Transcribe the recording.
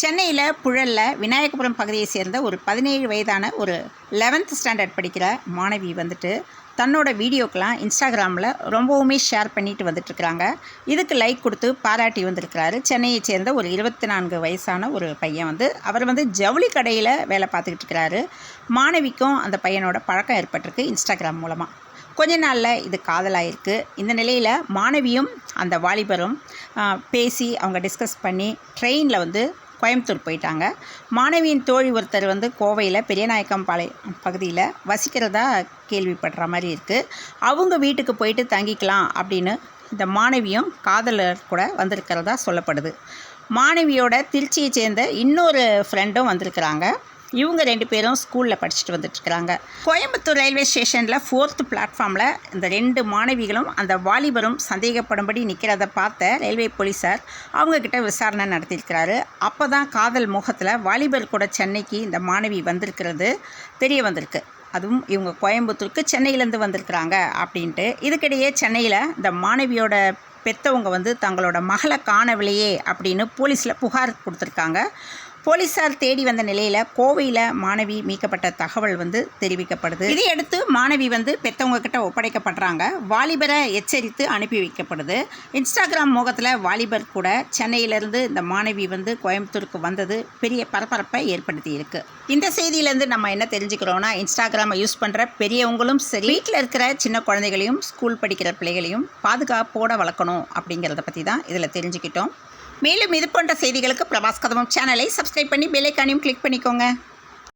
சென்னையில் புழலில் விநாயகபுரம் பகுதியை சேர்ந்த ஒரு பதினேழு வயதான ஒரு லெவன்த் ஸ்டாண்டர்ட் படிக்கிற மாணவி வந்துட்டு தன்னோட வீடியோக்கெலாம் இன்ஸ்டாகிராமில் ரொம்பவுமே ஷேர் பண்ணிட்டு வந்துட்டுருக்குறாங்க. இதுக்கு லைக் கொடுத்து பாராட்டி வந்திருக்கிறாரு. சென்னையை சேர்ந்த ஒரு இருபத்தி நான்கு வயசான ஒரு பையன் வந்து அவர் வந்து ஜவுளி கடையில் வேலை பார்த்துக்கிட்டு இருக்கிறாரு. மாணவிக்கும் அந்த பையனோட பழக்கம் ஏற்பட்டிருக்கு இன்ஸ்டாகிராம் மூலமாக கொஞ்ச நாளில் இது காதலாயிருக்கு. இந்த நிலையில் மாணவியும் அந்த வாலிபரும் பேசி அவங்க டிஸ்கஸ் பண்ணி ட்ரெயினில் வந்து கோயம்புத்தூர் போயிட்டாங்க. மாணவியின் தோழி ஒருத்தர் வந்து கோவையில் பெரியநாயக்கம்பாளையம் பகுதியில் வசிக்கிறதா கேள்விப்படுற மாதிரி இருக்குது அவங்க வீட்டுக்கு போயிட்டு தங்கிக்கலாம் அப்படின்னு இந்த மாணவியும் காதலர் கூட வந்திருக்கிறதா சொல்லப்படுது. மாணவியோட திருச்சியை சேர்ந்த இன்னொரு ஃப்ரெண்டும் வந்திருக்கிறாங்க. இவங்க ரெண்டு பேரும் ஸ்கூலில் படிச்சுட்டு வந்துட்டுருக்குறாங்க. கோயம்புத்தூர் ரயில்வே ஸ்டேஷனில் ஃபோர்த்து பிளாட்ஃபார்மில் இந்த ரெண்டு மாணவிகளும் அந்த வாலிபரும் சந்தேகப்படும்படி நிற்கிறத பார்த்த ரயில்வே போலீஸார் அவங்கக்கிட்ட விசாரணை நடத்தியிருக்கிறாரு. அப்போ தான் காதல் முகத்தில் வாலிபர் கூட சென்னைக்கு இந்த மாணவி வந்திருக்கிறது தெரிய வந்திருக்கு. அதுவும் இவங்க கோயம்புத்தூருக்கு சென்னையிலேருந்து வந்திருக்கிறாங்க அப்படின்ட்டு. இதுக்கிடையே சென்னையில் இந்த மாணவியோட பெற்றவங்க வந்து தங்களோட மகளை காணவில்லையே அப்படின்னு போலீஸில் புகார் கொடுத்துருக்காங்க. போலீசார் தேடி வந்த நிலையில் கோவையில் மாணவி மீட்கப்பட்ட தகவல் வந்து தெரிவிக்கப்படுது. இதையடுத்து மாணவி வந்து பெற்றவங்க கிட்ட ஒப்படைக்கப்படுறாங்க. வாலிபரை எச்சரித்து அனுப்பி வைக்கப்படுது. இன்ஸ்டாகிராம் முகத்தில் வாலிபர் கூட சென்னையிலேருந்து இந்த மாணவி வந்து கோயம்புத்தூருக்கு வந்தது பெரிய பரபரப்பை ஏற்படுத்தி இருக்கு. இந்த செய்தியிலேருந்து நம்ம என்ன தெரிஞ்சுக்கிறோம்னா இன்ஸ்டாகிராமை யூஸ் பண்ணுற பெரியவங்களும் சரி வீட்டில் இருக்கிற சின்ன குழந்தைகளையும் ஸ்கூல் படிக்கிற பிள்ளைகளையும் பாதுகாப்போட வளர்க்கணும் அப்படிங்கிறத பற்றி தான் இதில் தெரிஞ்சுக்கிட்டோம். மேலும் இது போன்ற செய்திகளுக்கு பிரபாஸ் கதவம் சேனலை சப்ஸ்கிரைப் பண்ணி பெல்லைக்கானையும் கிளிக் பண்ணிக்கோங்க.